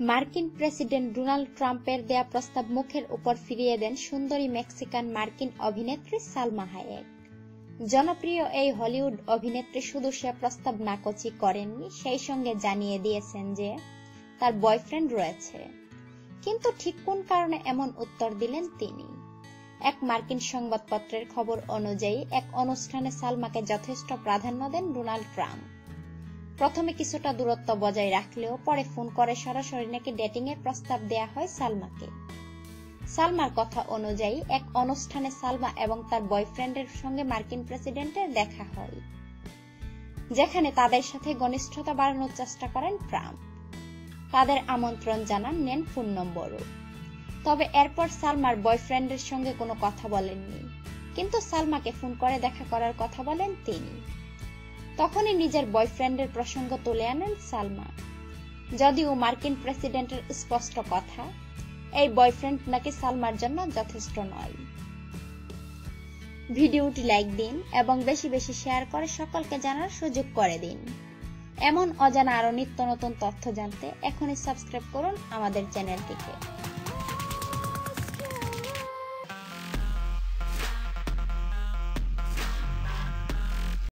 মার্কিন president Donald ট্রাম্পের দেয়া প্রস্তাব মুখের উপর ফিরিয়ে দেন সুন্দরী মেক্সিকান মার্কিন অভিনেত্রী সালমা হায়েক। জনপ্রিয় এই হলিউড অভিনেত্রী শুধু সে প্রস্তাব নাকচি করেননি, সেই সঙ্গে জানিয়ে দিয়েছেন যে তার বয়ফ্রেন্ড রয়েছে। কিন্তু ঠিক কোন কারণে এমন উত্তর দিলেন তিনি? এক মার্কিন সংবাদপত্রের খবর অনুযায়ী, এক অনুষ্ঠানে সালমাকে যথেষ্ট প্রাধান্য দেন ডোনাল্ড ট্রাম্প। প্রথমে কিছুটা দূরত্ব বজায় রাখলেও পরে ফোন করে সরাসরি নাকি ডেটিং এর প্রস্তাব দেয়া হয় সালমাকে। সালমার কথা অনুযায়ী এক অনুষ্ঠানে সালমা এবং তার বয়ফ্রেন্ডের সঙ্গে মার্কিন প্রেসিডেন্টের দেখা হয়, যেখানে তাদের সাথে ঘনিষ্ঠতা বাড়ানোর চেষ্টা করেন ট্রাম্প। তাদের আমন্ত্রণ জানান নেন ফোন নম্বরও। তবে এরপর সালমার বয়ফ্রেন্ডের সঙ্গে কোনো কথা বলেননি, কিন্তু সালমাকে ফোন করে দেখা করার কথা বলেন তিনি। তখনই নিজের বয়ফ্রেন্ডের প্রসঙ্গ তুলে আনেন সালমা। যদিও মার্কিন প্রেসিডেন্টের স্পষ্ট কথা, এই বয়ফ্রেন্ড নাকি সালমার জন্য যথেষ্ট নয়। ভিডিওটি লাইক দিন এবং বেশি বেশি শেয়ার করে সকলকে জানার সুযোগ করে দিন। এমন অজানা আরও নিত্য নতুন তথ্য জানতে এখনই সাবস্ক্রাইব করুন আমাদের চ্যানেলটিকে।